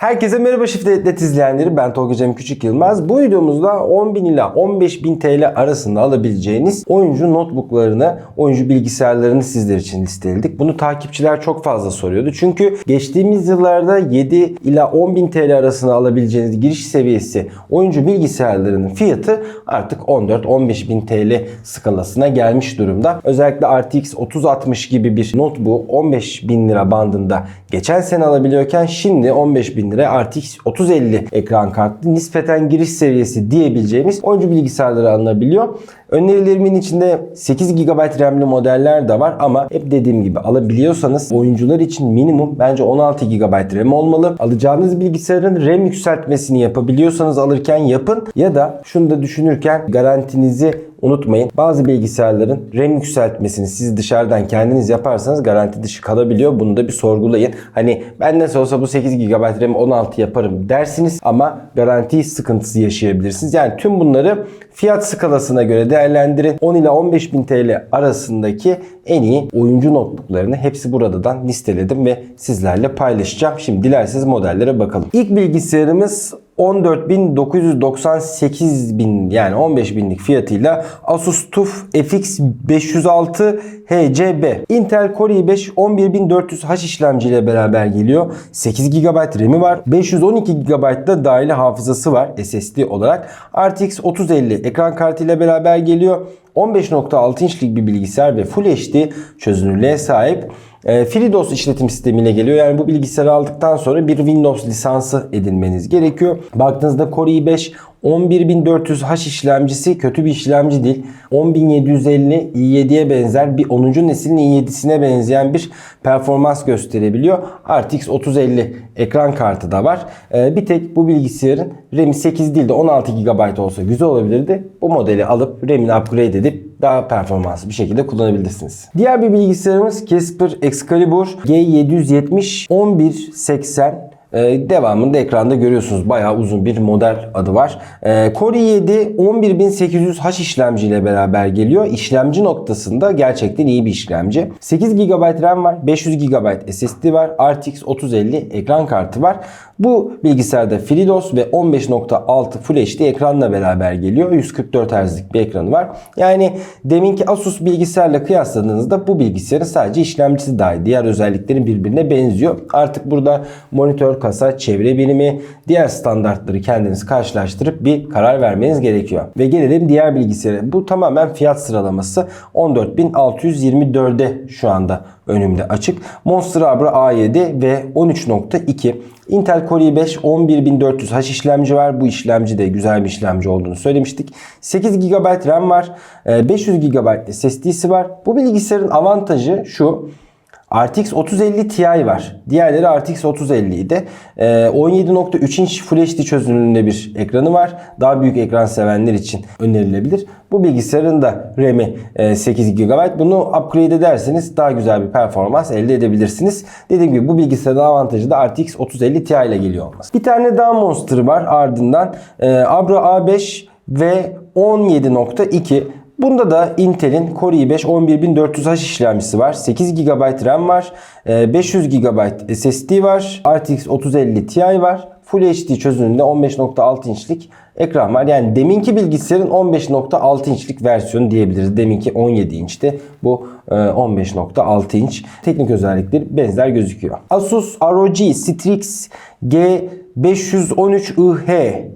Herkese merhaba Shift izleyenleri ben Tolga Cem Küçük Yılmaz. Bu videomuzda 10.000 ila 15.000 TL arasında alabileceğiniz oyuncu notebooklarını, oyuncu bilgisayarlarını sizler için listeledik. Bunu takipçiler çok fazla soruyordu. Çünkü geçtiğimiz yıllarda 7 ila 10.000 TL arasında alabileceğiniz giriş seviyesi oyuncu bilgisayarlarının fiyatı artık 14-15.000 TL skalasına gelmiş durumda. Özellikle RTX 3060 gibi bir notebook 15.000 lira bandında geçen sene alabiliyorken şimdi 15.000 lira RTX 3050 ekran kartlı nispeten giriş seviyesi diyebileceğimiz oyuncu bilgisayarları alınabiliyor. Önerilerimin içinde 8 GB RAM'li modeller de var ama hep dediğim gibi alabiliyorsanız oyuncular için minimum bence 16 GB RAM olmalı. Alacağınız bilgisayarın RAM yükseltmesini yapabiliyorsanız alırken yapın ya da şunu da düşünürken garantinizi unutmayın. Bazı bilgisayarların RAM yükseltmesini siz dışarıdan kendiniz yaparsanız garanti dışı kalabiliyor. Bunu da bir sorgulayın. Hani ben nasıl olsa bu 8 GB RAM 16 yaparım dersiniz ama garanti sıkıntısı yaşayabilirsiniz. Yani tüm bunları fiyat skalasına göre değerlendirin. 10 ile 15 bin TL arasındaki en iyi oyuncu notebooklarını hepsi buradan listeledim ve sizlerle paylaşacağım. Şimdi dilerseniz modellere bakalım. İlk bilgisayarımız 14.998 bin yani 15 binlik fiyatıyla Asus TUF FX 506 HCB. Intel Core i5 11400H işlemciyle beraber geliyor. 8 GB RAM'i var. 512 GB da dahili hafızası var SSD olarak. RTX 3050 ekran kartıyla beraber geliyor. 15.6 inçlik bir bilgisayar ve Full HD çözünürlüğe sahip. E, FreeDOS işletim sistemiyle geliyor. Yani bu bilgisayarı aldıktan sonra bir Windows lisansı edinmeniz gerekiyor. Baktığınızda Core i5 11400H işlemcisi kötü bir işlemci değil. 10750 i7'ye benzer bir 10. neslin i7'sine benzeyen bir performans gösterebiliyor. RTX 3050 ekran kartı da var. Ee, bir tek bu bilgisayarın RAM'i 8 değil de 16 GB olsa güzel olabilirdi. Bu modeli alıp RAM'ini upgrade edip daha performanslı bir şekilde kullanabilirsiniz. Diğer bir bilgisayarımız Casper Excalibur G770 1180 ee, devamında ekranda görüyorsunuz. Bayağı uzun bir model adı var. Ee, Core i7 11800H işlemciyle beraber geliyor. İşlemci noktasında gerçekten iyi bir işlemci. 8 GB RAM var. 500 GB SSD var. RTX 3050 ekran kartı var. Bu bilgisayarda FreeDOS ve 15.6 Full HD ekranla beraber geliyor. 144 Hz'lik bir ekranı var. Yani deminki Asus bilgisayarla kıyasladığınızda bu bilgisayarın sadece işlemcisi dahi diğer özelliklerin birbirine benziyor. Artık burada monitör, kasa, çevre birimi, diğer standartları kendiniz karşılaştırıp bir karar vermeniz gerekiyor. Ve gelelim diğer bilgisayara. Bu tamamen fiyat sıralaması 14.624'e şu anda önümde açık. Monster Abra A7 ve 13.2 Intel Core i5 11400H işlemci var. Bu işlemci de güzel bir işlemci olduğunu söylemiştik. 8 GB RAM var. 500 GB SSD'si var. Bu bilgisayarın avantajı şu. RTX 3050 Ti var. Diğerleri RTX 3050 idi. 17.3 inç Full HD çözünürlüğünde bir ekranı var. Daha büyük ekran sevenler için önerilebilir. Bu bilgisayarın da RAM'i 8 GB. Bunu upgrade ederseniz daha güzel bir performans elde edebilirsiniz. Dediğim gibi bu bilgisayarın avantajı da RTX 3050 Ti ile geliyor olması. Bir tane daha Monster var ardından. Abra A5 ve 17.2 Bunda da Intel'in Core i5 11400H işlemcisi var. 8 GB RAM var. 500 GB SSD var. RTX 3050 Ti var. Full HD çözünürlüğünde 15.6 inçlik ekran var. Yani deminki bilgisayarın 15.6 inçlik versiyonu diyebiliriz. Deminki 17 inçti. Bu 15.6 inç. Teknik özellikleri benzer gözüküyor. Asus ROG Strix G513IH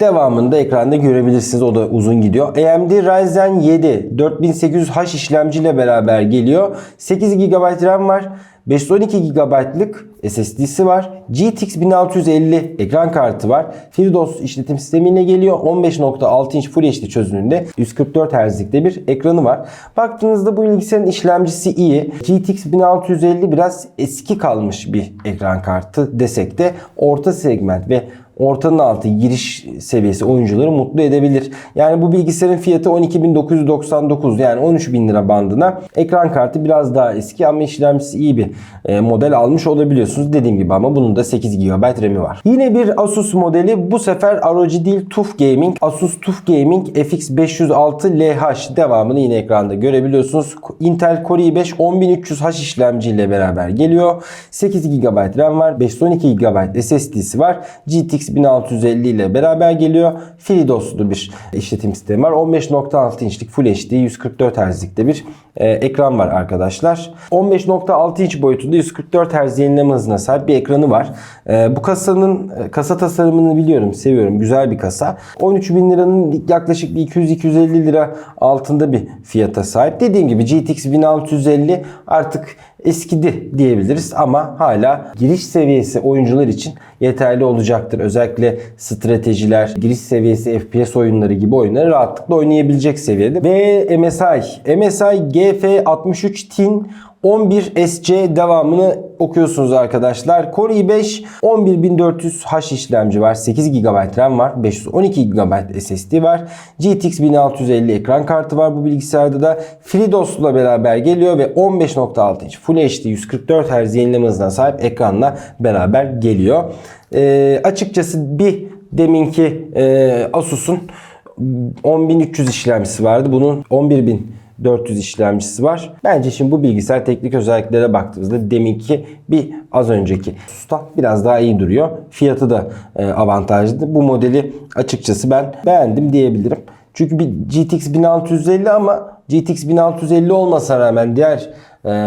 Devamında ekranda görebilirsiniz. O da uzun gidiyor. AMD Ryzen 7 4800H işlemciyle beraber geliyor. 8 GB RAM var. 512 GB'lık SSD'si var. GTX 1650 ekran kartı var. FreeDOS işletim sistemiyle geliyor. 15.6 inç Full HD çözünürlüğünde 144 Hz'likte bir ekranı var. Baktığınızda bu bilgisayarın işlemcisi iyi. GTX 1650 biraz eski kalmış bir ekran kartı desek de orta segment ve ortanın altı giriş seviyesi oyuncuları mutlu edebilir. Yani bu bilgisayarın fiyatı 12.999 yani 13.000 lira bandına. Ekran kartı biraz daha eski ama işlemcisi iyi bir e, model almış olabiliyorsunuz. Dediğim gibi ama bunun da 8 GB RAM'i var. Yine bir Asus modeli bu sefer ROG değil TUF Gaming. Asus TUF Gaming FX 506 LH devamını yine ekranda görebiliyorsunuz. Intel Core i5 10300H işlemci ile beraber geliyor. 8 GB RAM var. 512 GB SSD'si var. GTX 1650 ile beraber geliyor. FreeDOS'lu bir işletim sistemi var. 15.6 inçlik Full HD 144 Hz'likte bir e, ekran var arkadaşlar. 15.6 inç boyutunda 144 Hz yenileme hızına sahip bir ekranı var. E, bu kasanın e, kasa tasarımını biliyorum, seviyorum. Güzel bir kasa. 13.000 liranın yaklaşık bir 200-250 lira altında bir fiyata sahip. Dediğim gibi GTX 1650 artık eskidi diyebiliriz ama hala giriş seviyesi oyuncular için yeterli olacaktır. Özellikle stratejiler, giriş seviyesi FPS oyunları gibi oyunları rahatlıkla oynayabilecek seviyede. Ve MSI, MSI GF63 Tin 11SC devamını okuyorsunuz arkadaşlar. Core i5 11400H işlemci var. 8 GB RAM var. 512 GB SSD var. GTX 1650 ekran kartı var bu bilgisayarda da. FreeDOS'la beraber geliyor ve 15.6 inç Full HD 144 Hz yenileme hızına sahip ekranla beraber geliyor. Ee, açıkçası bir deminki e, Asus'un 10300 işlemcisi vardı. Bunun 11000 400 işlemcisi var. Bence şimdi bu bilgisayar teknik özelliklere baktığımızda deminki bir az önceki Asus'tan biraz daha iyi duruyor. Fiyatı da e, avantajlı. Bu modeli açıkçası ben beğendim diyebilirim. Çünkü bir GTX 1650 ama GTX 1650 olmasına rağmen diğer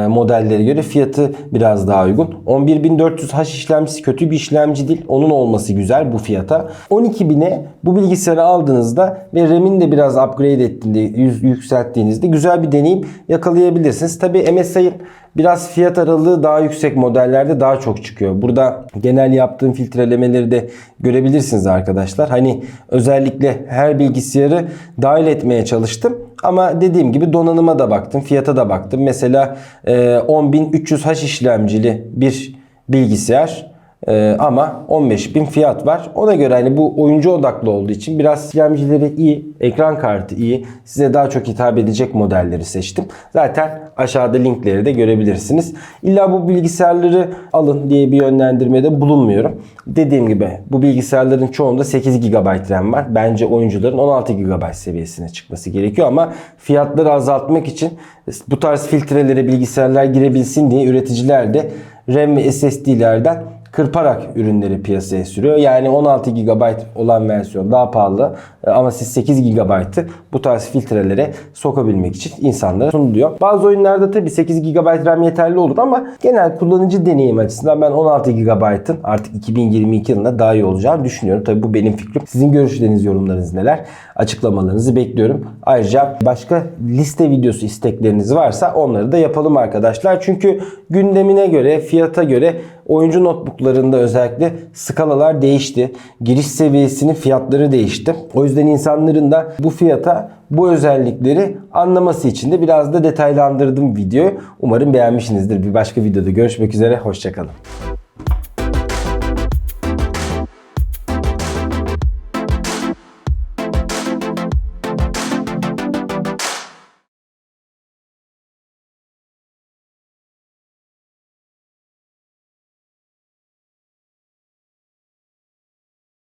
modellere göre fiyatı biraz daha uygun. 11400H işlemcisi kötü bir işlemci değil. Onun olması güzel bu fiyata. 12000'e bu bilgisayarı aldığınızda ve RAM'ini de biraz upgrade ettiğinde, yükselttiğinizde güzel bir deneyim yakalayabilirsiniz. Tabi MSI'ın biraz fiyat aralığı daha yüksek modellerde daha çok çıkıyor. Burada genel yaptığım filtrelemeleri de görebilirsiniz arkadaşlar. Hani özellikle her bilgisayarı dahil etmeye çalıştım. Ama dediğim gibi donanıma da baktım, fiyata da baktım. Mesela e, 10300H işlemcili bir bilgisayar e, ama 15.000 fiyat var. Ona göre hani bu oyuncu odaklı olduğu için biraz işlemcileri iyi, ekran kartı iyi. Size daha çok hitap edecek modelleri seçtim. Zaten aşağıda linkleri de görebilirsiniz. İlla bu bilgisayarları alın diye bir yönlendirmede bulunmuyorum. Dediğim gibi bu bilgisayarların çoğunda 8 GB RAM var. Bence oyuncuların 16 GB seviyesine çıkması gerekiyor ama fiyatları azaltmak için bu tarz filtrelere bilgisayarlar girebilsin diye üreticiler de RAM ve SSD'lerden kırparak ürünleri piyasaya sürüyor. Yani 16 GB olan versiyon daha pahalı e, ama siz 8 GB'ı bu tarz filtrelere sokabilmek için insanlara sunuluyor. Bazı oyunlarda tabii 8 GB RAM yeterli olur ama genel kullanıcı deneyim açısından ben 16 GB'ın artık 2022 yılında daha iyi olacağını düşünüyorum. Tabii bu benim fikrim. Sizin görüşleriniz, yorumlarınız neler? Açıklamalarınızı bekliyorum. Ayrıca başka liste videosu istekleriniz varsa onları da yapalım arkadaşlar. Çünkü gündemine göre, fiyata göre oyuncu notebooklarında özellikle skalalar değişti. Giriş seviyesinin fiyatları değişti. O yüzden insanların da bu fiyata bu özellikleri anlaması için de biraz da detaylandırdım videoyu. Umarım beğenmişsinizdir. Bir başka videoda görüşmek üzere. Hoşçakalın.